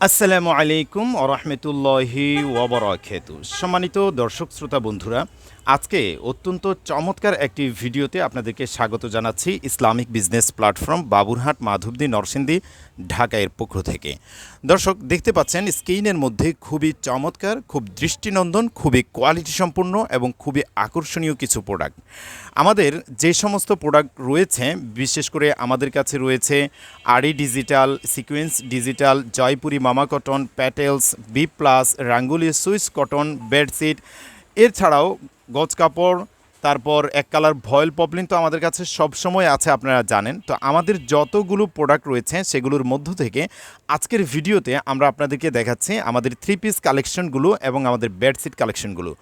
আসসালামু আলাইকুম ওরহমতুল্লাহি ওবরাকাতু সম্মানিত দর্শক শ্রোতা বন্ধুরা আজকে অত্যন্ত চমৎকার একটি ভিডিওতে আপনাদেরকে স্বাগত জানাচ্ছি Islamic business platform Baburhat Madhabdi Narsingdi ঢাকায়ের পক্ষ থেকে। দর্শক, দেখতে পাচ্ছেন স্ক্রিনের মধ্যে খুবই চমৎকার, খুব দৃষ্টিনন্দন, খুবই কোয়ালিটি সম্পূর্ণ এবং খুবই আকর্ষণীয় কিছু প্রোডাক্ট আমাদের যে সমস্ত প্রোডাক্ট রয়েছে, বিশেষ করে আমাদের কাছে রয়েছে আরি ডিজিটাল সিকোয়েন্স ডিজিটাল জয়পুরি মামা cotton petals B plus Rangoli Swiss cotton bedsheet এছাড়াও গজ কাপড় তারপর এক কালার ভয়েল পপলিন তো আমাদের কাছে সব সময় আছে, আপনারা জানেন। তো আমাদের যতগুলো প্রোডাক্ট রয়েছে, সেগুলোর মধ্য থেকে আজকের ভিডিওতে আমরা আপনাদেরকে দেখাচ্ছি আমাদের থ্রি পিস কালেকশনগুলো এবং আমাদের বেডশিট কালেকশনগুলো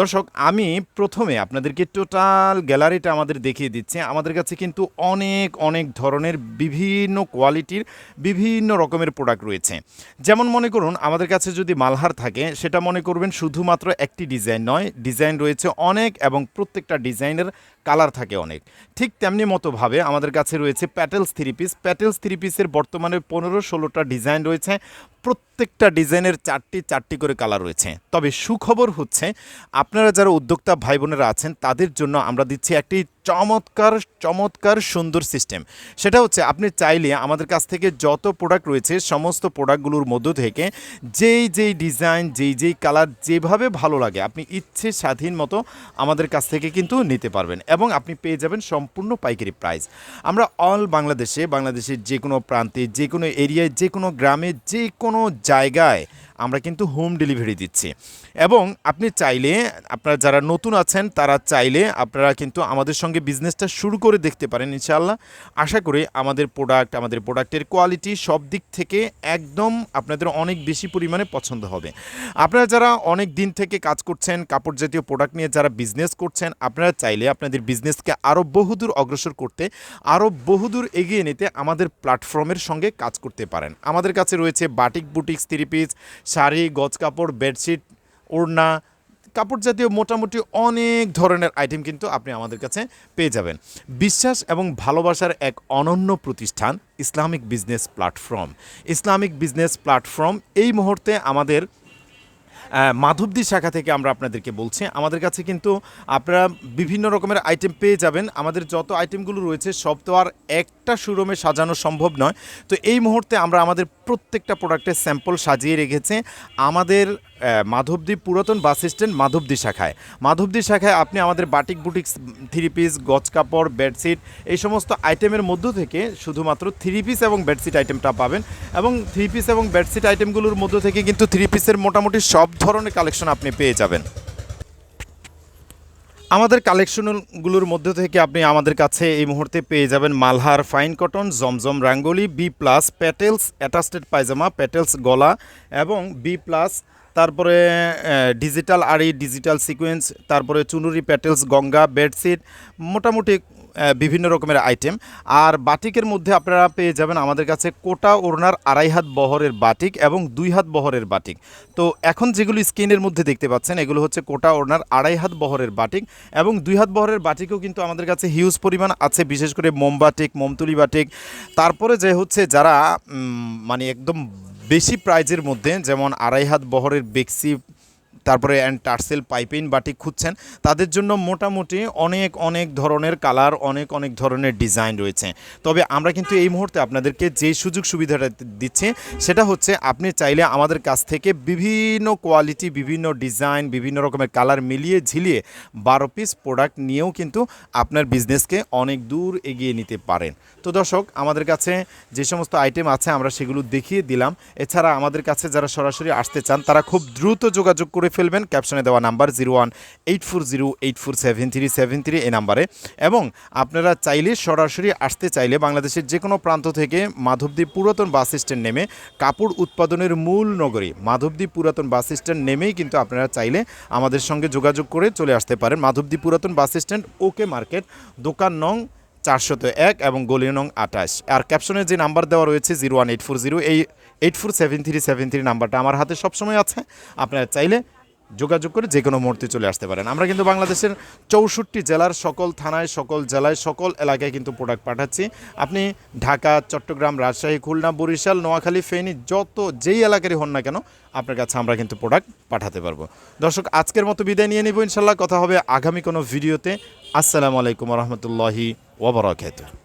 দর্শক, আমি প্রথমে আপনাদেরকে টোটাল গ্যালারিটা আমাদের দেখিয়ে দিচ্ছি। আমাদের কাছে কিন্তু অনেক অনেক ধরনের বিভিন্ন কোয়ালিটির বিভিন্ন রকমের প্রোডাক্ট রয়েছে। যেমন মনে করুন, আমাদের কাছে যদি মালহার থাকে, সেটা মনে করবেন শুধুমাত্র একটি ডিজাইন নয়। ডিজাইন রয়েছে অনেক এবং প্রত্যেকটা ডিজাইনের কালার থাকে অনেক। ঠিক তেমনি মতোভাবে আমাদের কাছে রয়েছে প্যাটেলস থ্রি পিস। প্যাটেলস থ্রি পিসের বর্তমানে পনেরো ষোলোটা ডিজাইন রয়েছে। প্রত্যেকটা ডিজাইনের চারটি চারটি করে কালার রয়েছে। তবে সুখবর হচ্ছে, আপনারা যারা উদ্যোক্তা ভাই বোনেরা আছেন, তাদের জন্য আমরা দিচ্ছি একটি চমৎকার চমৎকার সুন্দর সিস্টেম। সেটা হচ্ছে, আপনি চাইলে আমাদের কাছ থেকে যত প্রোডাক্ট রয়েছে, সমস্ত প্রোডাক্টগুলোর মধ্য থেকে যেই যেই ডিজাইন, যেই যেই কালার যেভাবে ভালো লাগে, আপনি ইচ্ছে স্বাধীন মতো আমাদের কাছ থেকে কিন্তু নিতে পারবেন এবং আপনি পেয়ে যাবেন সম্পূর্ণ পাইকারি প্রাইস। আমরা অল বাংলাদেশে, বাংলাদেশের যে কোনো প্রান্তে, যে কোনো এরিয়ায়, যে কোনো গ্রামে, যে কোনো জায়গায় আমরা কিন্তু হোম ডেলিভারি দিচ্ছি। এবং আপনি চাইলে, আপনারা যারা নতুন আছেন, তারা চাইলে আপনারা কিন্তু আমাদের সঙ্গে বিজনেসটা শুরু করে দেখতে পারেন ইনশাআল্লাহ। আশা করি আমাদের প্রোডাক্ট আমাদের প্রোডাক্টের কোয়ালিটি সব দিক থেকে একদম আপনাদের অনেক বেশি পরিমাণে পছন্দ হবে। আপনারা যারা অনেক দিন থেকে কাজ করছেন, কাপড় জাতীয় প্রোডাক্ট নিয়ে যারা বিজনেস করছেন, আপনারা চাইলে আপনাদের বিজনেসকে আরও বহুদূর অগ্রসর করতে আরও বহুদূর এগিয়ে নিতে আমাদের প্ল্যাটফর্মের সঙ্গে কাজ করতে পারেন। আমাদের কাছে রয়েছে batik boutiques three piece sari গজ কাপড় বেডশিট ওড়না কাপড় জাতীয় মোটামুটি অনেক ধরনের আইটেম কিন্তু আপনি আমাদের কাছে পেয়ে যাবেন। বিশ্বাস এবং ভালোবাসার এক অনন্য প্রতিষ্ঠান, Islamic business platform. Islamic business platform এই মুহূর্তে আমাদের মাধবদী শাখা থেকে আমরা আপনাদেরকে বলছি। আমাদের কাছে কিন্তু আপনারা বিভিন্ন রকমের আইটেম পেয়ে যাবেন। আমাদের যত আইটেমগুলো রয়েছে, সব তো আর একটা শোরুমে সাজানো সম্ভব নয়। তো এই মুহূর্তে আমরা আমাদের প্রত্যেকটা প্রোডাক্টের স্যাম্পল সাজিয়ে রেখেছে। আমাদের আহ, মাধবদী পুরাতন বাস স্ট্যান্ড মাধবদী শাখায়। মাধবদী শাখায় আপনি আমাদের বাটিক বুটিক থ্রি পিস গজ কাপড় বেডশিট এই সমস্ত আইটেমের মধ্য থেকে শুধুমাত্র থ্রি পিস এবং বেডশিট আইটেমটা পাবেন এবং থ্রি পিস এবং বেডশিট আইটেমগুলোর মধ্য থেকে কিন্তু থ্রি পিসের মোটামুটি সব ধরনের কালেকশন আপনি পেয়ে যাবেন। আমাদের কালেকশনগুলোর মধ্যে থেকে আপনি আমাদের কাছে এই মুহূর্তে পেয়ে যাবেন Malhar fine cotton Zamzam Rangoli B plus petals অ্যাটাস্টেড পায়জামা প্যাটেলস গলা এবং বি প্লাস তারপরে ডিজিটাল আড়ি ডিজিটাল সিকোয়েন্স তারপরে চুনুরি প্যাটেলস গঙ্গা বেডশিট মোটামুটি বিভিন্ন রকমের আইটেম আর বাটিকের মধ্যে আপনারা পেয়ে যাবেন আমাদের কাছে কোটা ওড়নার আড়াই হাত বহরের বাটিক এবং দুই হাত বহরের বাটিক। তো এখন যেগুলো স্ক্রিনের মধ্যে দেখতে পাচ্ছেন, এগুলো হচ্ছে কোটা ওড়নার আড়াই হাত বহরের বাটিক এবং দুই হাত বহরের বাটিকও কিন্তু আমাদের কাছে হিউজ পরিমাণ আছে, বিশেষ করে মোমবাটিক মোমতুলি বাটিক। তারপরে যে হচ্ছে যারা মানে একদম বেশি প্রাইজের মধ্যে যেমন আড়াই হাত বহরের বেক্সি তারপরে অ্যান্ড টার্সেল পাইপিন বাটিক খুঁজছেন। তাদের জন্য মোটামুটি অনেক অনেক ধরনের কালার, অনেক অনেক ধরনের ডিজাইন রয়েছে। তবে আমরা কিন্তু এই মুহূর্তে আপনাদেরকে যে সুযোগ সুবিধাটা দিচ্ছি, সেটা হচ্ছে আপনি চাইলে আমাদের কাছ থেকে বিভিন্ন কোয়ালিটি, বিভিন্ন ডিজাইন, বিভিন্ন রকমের কালার মিলিয়ে ঝিলিয়ে বারো পিস প্রোডাক্ট নিয়েও কিন্তু আপনার বিজনেসকে অনেক দূর এগিয়ে নিতে পারেন। তো দর্শক, আমাদের কাছে যে সমস্ত আইটেম আছে আমরা সেগুলো দেখিয়ে দিলাম। এছাড়া আমাদের কাছে যারা সরাসরি আসতে চান, তারা খুব দ্রুত যোগাযোগ করে ফেলবেন। ক্যাপশনে দেওয়া number zero one eight four zero eight four seven three seven three এই নাম্বারে। এবং আপনারা চাইলে সরাসরি আসতে চাইলে বাংলাদেশের যে কোনো প্রান্ত থেকে মাধবদী পুরাতন বাস স্ট্যান্ড নেমে কাপড় উৎপাদনের মূল নগরী মাধবদী পুরাতন বাস স্ট্যান্ড নেমেই কিন্তু আপনারা চাইলে আমাদের সঙ্গে যোগাযোগ করে চলে আসতে পারেন। মাধবদী পুরাতন বাস স্ট্যান্ড ওকে মার্কেট, দোকান নং চারশত এক এবং গলি নং আঠাশ। আর ক্যাপশনে যে নাম্বার দেওয়া রয়েছে zero one eight four zero এই eight four seven three seven three নাম্বারটা আমার হাতে সবসময় আছে। আপনারা চাইলে যোগাযোগ করে যে কোনো মুহূর্তে চলে আসতে পারেন। আমরা কিন্তু বাংলাদেশের চৌষট্টি জেলার সকল থানায়, সকল জেলায়, সকল এলাকায় কিন্তু প্রোডাক্ট পাঠাচ্ছি। আপনি ঢাকা, চট্টগ্রাম, রাজশাহী, খুলনা, বরিশাল, নোয়াখালী, ফেনী, যত যেই এলাকারই হন না কেন, আপনার কাছে আমরা কিন্তু প্রোডাক্ট পাঠাতে পারব। দর্শক, আজকের মতো বিদায় নিয়ে নিব ইনশাল্লাহ কথা হবে আগামী কোনো ভিডিওতে। আসসালামু আলাইকুম রহমতুল্লাহি ওবরাকাতুহ